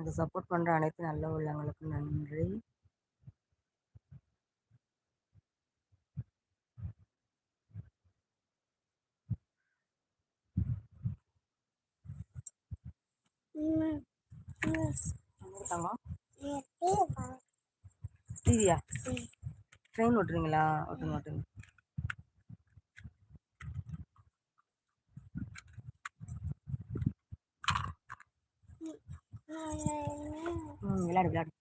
எனக்கு சப்போர்ட் பண்ணுற அனைத்து நல்ல உள்ளவங்களுக்கும் நன்றி. டிவியா ட்ரெயின் ஓட்டுறீங்களா? ஓட்டுங்க ஓட்டுங்க. ம் விளாடு விளையாடு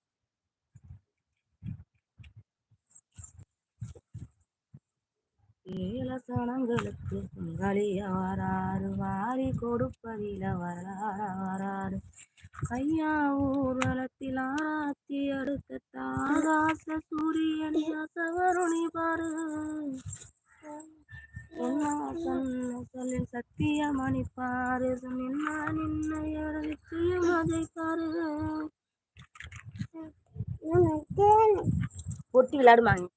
ஏலசனங்களுக்கு பங்காளியா வராரு வாரி கொடுப்பதில வராரு ஐயா ஊர்வலத்தில் ஆராத்தி அடுத்த ஆகாச சூரியன் அசவருணி பாரு. சொல்லின் சத்தியமணி பாரு நின்ன நின்ன நிச்சயம் அதை பாரு. பொட்டி விளையாடுமாங்க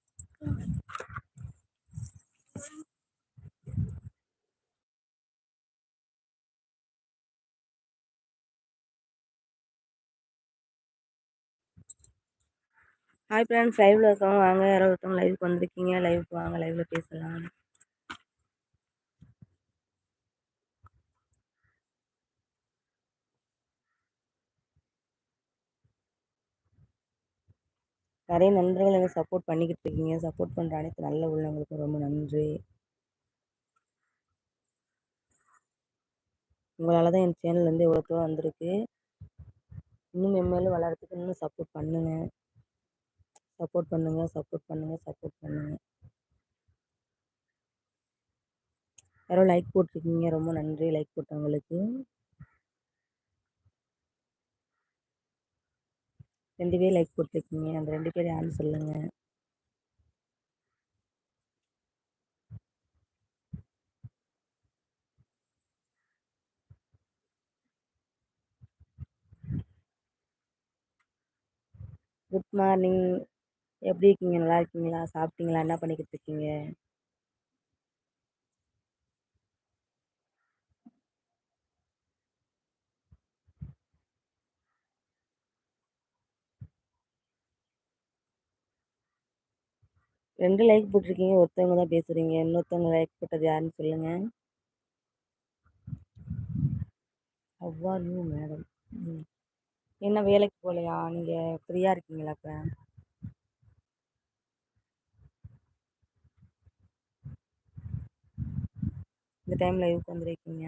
ஹாய் ஃப்ரெண்ட்ஸ் லைவில் இருக்கவங்க வாங்க. யாரோ ஒருத்தவங்க லைவுக்கு வந்திருக்கீங்க. லைவுக்கு வாங்க லைவில் பேசலாம். நிறைய நண்பர்கள் எனக்கு சப்போர்ட் பண்ணிக்கிட்டு இருக்கீங்க. சப்போர்ட் பண்ணுற அனைத்து நல்ல உள்ளவங்களுக்கும் ரொம்ப நன்றி. உங்களால் தான் என் சேனல் வந்து இவ்வளோ தூரம் வந்திருக்கு. இன்னும் மென்மேலும் வளர்கிறதுக்கு இன்னும் சப்போர்ட் பண்ணுங்கள் சப்போர்ட் பண்ணுங்கள் சப்போர்ட் பண்ணுங்கள் சப்போர்ட் பண்ணுங்கள் யாரோ லைக் போட்டிருக்கீங்க. ரொம்ப நன்றி. லைக் போட்டவங்களுக்கு. ரெண்டு பேர் லைக் போட்டிருக்கீங்க அந்த ரெண்டு பேர் யாருன்னு சொல்லுங்கள் குட் மார்னிங் எப்படி இருக்கீங்க? நல்லா இருக்கீங்களா? சாப்பிட்டீங்களா? என்ன பண்ணிக்கிட்டு இருக்கீங்க? ரெண்டு லைக் போட்டிருக்கீங்க ஒருத்தவங்க தான் பேசுகிறீங்க இன்னொருத்தவங்க லைக் போட்டது யாருன்னு சொல்லுங்கள் அவ்வாறு மேடம் ம். என்ன வேலைக்கு போகலையா நீங்கள் ஃப்ரீயாக இருக்கீங்களா இப்போ? இந்த டைமில் லைவுக்கு வந்துருக்கீங்க?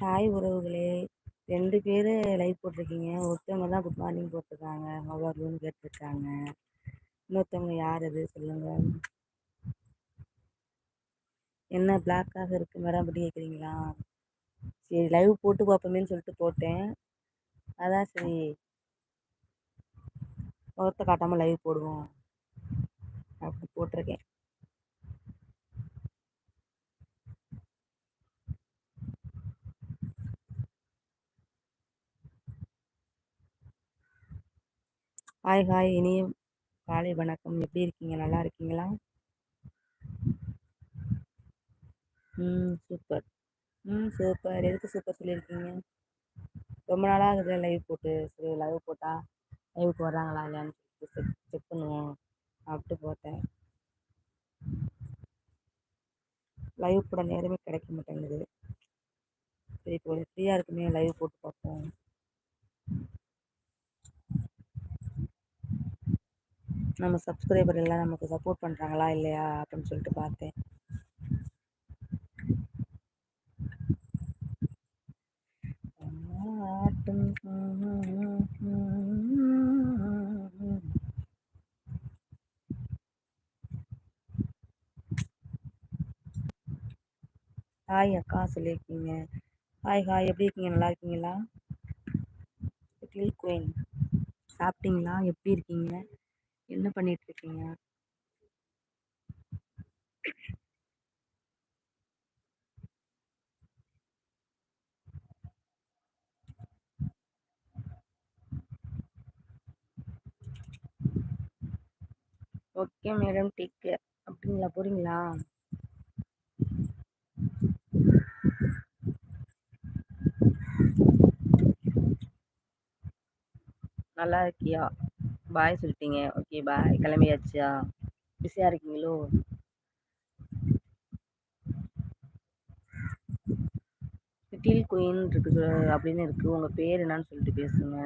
ஹாய் உறவுகளே ரெண்டு பேர் லைவ் போட்டிருக்கீங்க. ஒருத்தவங்க தான் குட் மார்னிங் போட்டிருக்காங்க. ஹவர்லூன்னு கேட்டிருக்காங்க. இன்னொருத்தவங்க யார் அது? சொல்லுங்கள் என்ன பிளாக்காக இருக்குது மேடம் அப்படி கேட்குறீங்களா சரி லைவ் போட்டு பார்ப்போமேன்னு சொல்லிட்டு போட்டேன். அதான் சரி. முகத்தை காட்டாமல் லைவ் போடுவோம். அப்படி போட்டிருக்கேன். Hi hi. இனிய காலை வணக்கம். எப்படி இருக்கீங்க? நல்லா இருக்கீங்களா? ம் சூப்பர். ம் சூப்பர். எதுக்கு சூப்பர் சொல்லியிருக்கீங்க? ரொம்ப நாளாக ஆகுது லைவ் போட்டு. சரி லைவ் போட்டால் லைவுக்கு வர்றாங்களா இல்லையான்னு செக் செக் பண்ணுவோம். அப்படி போட்டேன். லைவ் போட நேரமே கிடைக்க மாட்டேங்குது. சரி இப்போ ஃப்ரீயாக இருக்குமே லைவ் போட்டு பார்ப்போம். நம்ம சப்ஸ்கிரைபர் எல்லாம் நமக்கு சப்போர்ட் பண்ணுறாங்களா இல்லையா அப்படின்னு சொல்லிட்டு பார்த்தேன். ஹாய் அக்கா சொல்லியிருக்கீங்க. Hi hi. எப்படி இருக்கீங்க? நல்லா இருக்கீங்களா? குயின் சாப்பிட்டீங்களா? எப்படி இருக்கீங்க? என்ன பண்ணிட்டு இருக்கீங்க ஓகே மேடம் டேக் அப்படிங்களா? போறீங்களா? நல்லா இருக்கியா? பாய் சொல்லிட்டீங்க. Okay bye. கிளம்பியாச்சா? பிஸியாக இருக்கீங்களோ? லிட்டில் குயின் இருக்குது அப்படின்னு இருக்குது உங்கள் பேர் என்னன்னு சொல்லிட்டு பேசுங்க.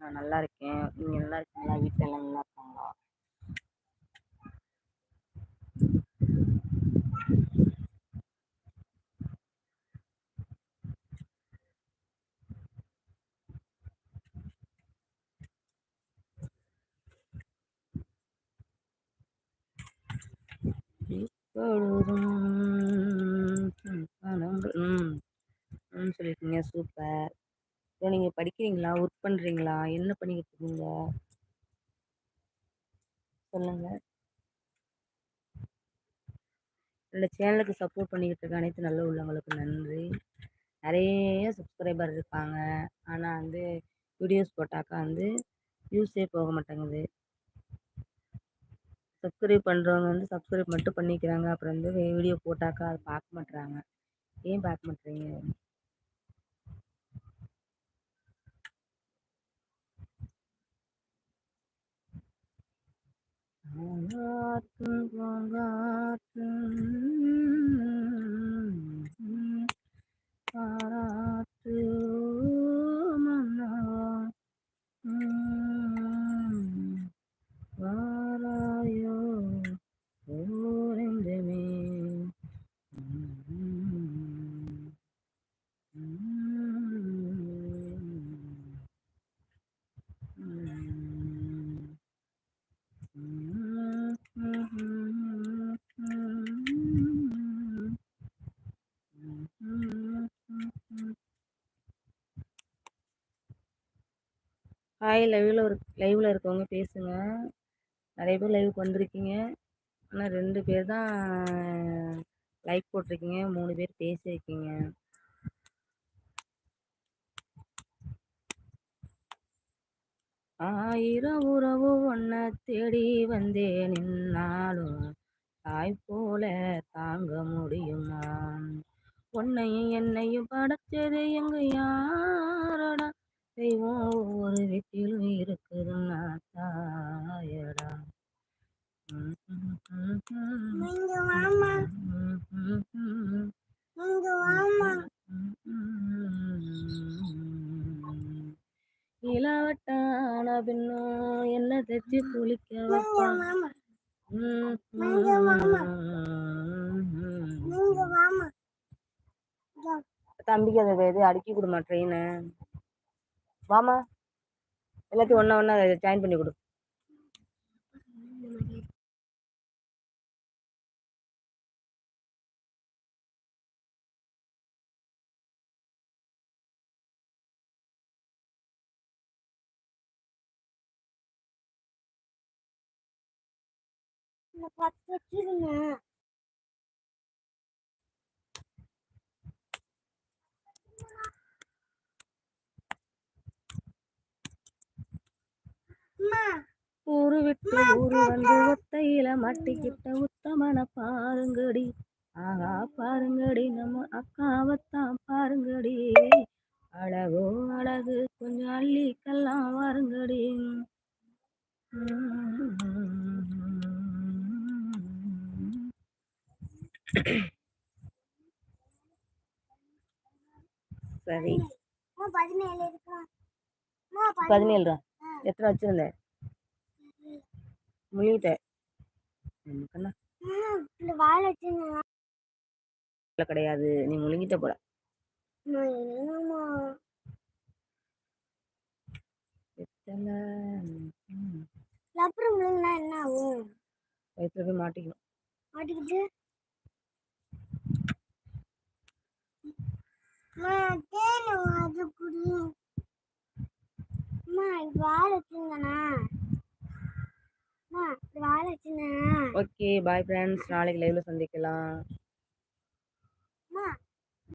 நான் நல்லா இருக்கேன். நீங்கள் நல்லா இருக்கீங்களா? வீட்டில் எல்லாம் நல்லா இருக்காங்களா? ம். சொல்லியிருக்கீங்க. சூப்பர். இப்போ நீங்கள் படிக்கிறீங்களா? ஒர்க் பண்ணுறீங்களா என்ன பண்ணிக்கிட்டு இருக்கீங்க? சொல்லுங்கள் இந்த சேனலுக்கு சப்போர்ட் பண்ணிக்கிட்டு இருக்க அனைத்து நல்ல உள்ளவங்களுக்கு நன்றி. நிறைய சப்ஸ்கிரைபர் இருப்பாங்க ஆனால் வந்து வீடியோஸ் போட்டாக்கா வந்து வியூஸே போக மாட்டேங்குது. சப்ஸ்கிரைப் பண்ணுறவங்க வந்து சப்ஸ்கிரைப் மட்டும் பண்ணிக்கிறாங்க. அப்புறம் வந்து வீடியோ போட்டாக்கா அதை பார்க்க மாட்றாங்க. ஏன் பார்க்க மாட்டேறீங்க பூங்காற்றும் ஹாய் லைவில் ஒரு லைவில் இருக்கவங்க பேசுங்க. நிறைய பேர் லைவுக்கு வந்திருக்கீங்க. ஆனால் ரெண்டு பேர் தான் லைக் போட்டிருக்கீங்க. மூணு பேர் பேசியிருக்கீங்க. ஆயிரம் உறவு ஒன்ன தேடி வந்தேன் நின்னாலும் தாய் போல தாங்க முடியுமா? உன்னையும் என்னையும் படைச்சது எங்க யாரடா? தெய்வம் ஒவ்வொரு வீட்டிலும் இருக்குதுன்னா தாயடா. இளவட்டான பின்னும் என்ன தைச்சு குளிக்க தம்பிக்கு அதை இது அடுக்கி கொடுமா ட்ரெயினை வாமா எல்லாத்தையும் ஒன்றா ஒன்றா ஜாயின் பண்ணி கொடு. பார்த்து வச்சிருங்க ஊரு விட்டு ஊரு வந்து ஒத்தையில மாட்டிக்கிட்ட உத்தமன பாருங்கடி. ஆஹா பாருங்கடி நம்ம அக்காவத்தான் பாருங்கடி. அழகோ அழகு கொஞ்சம் அள்ளிக்கெல்லாம் வாருங்கடி. சரி. பதினேழு இருக்கா? பதினேழு. தான் எத்தனை வச்சிருந்தேன் முழுகிட்டேன் நமக்கு இந்த வாழை வச்சுங்க என்ன கிடையாது. நீ முழுங்கிட்ட போல. அப்புறம் என்ன ஆகும்? வயித்துல போய் மாட்டிக்கணும். மாட்டிக்கிட்டு? தேன் அது குடி. அம்மா வாழை வச்சுங்கண்ணா அம்மா இது வாழை வச்சுங்க ஓகே பாய் ஃப்ரெண்ட்ஸ் நாளைக்கு லைவ்ல சந்திக்கலாம்.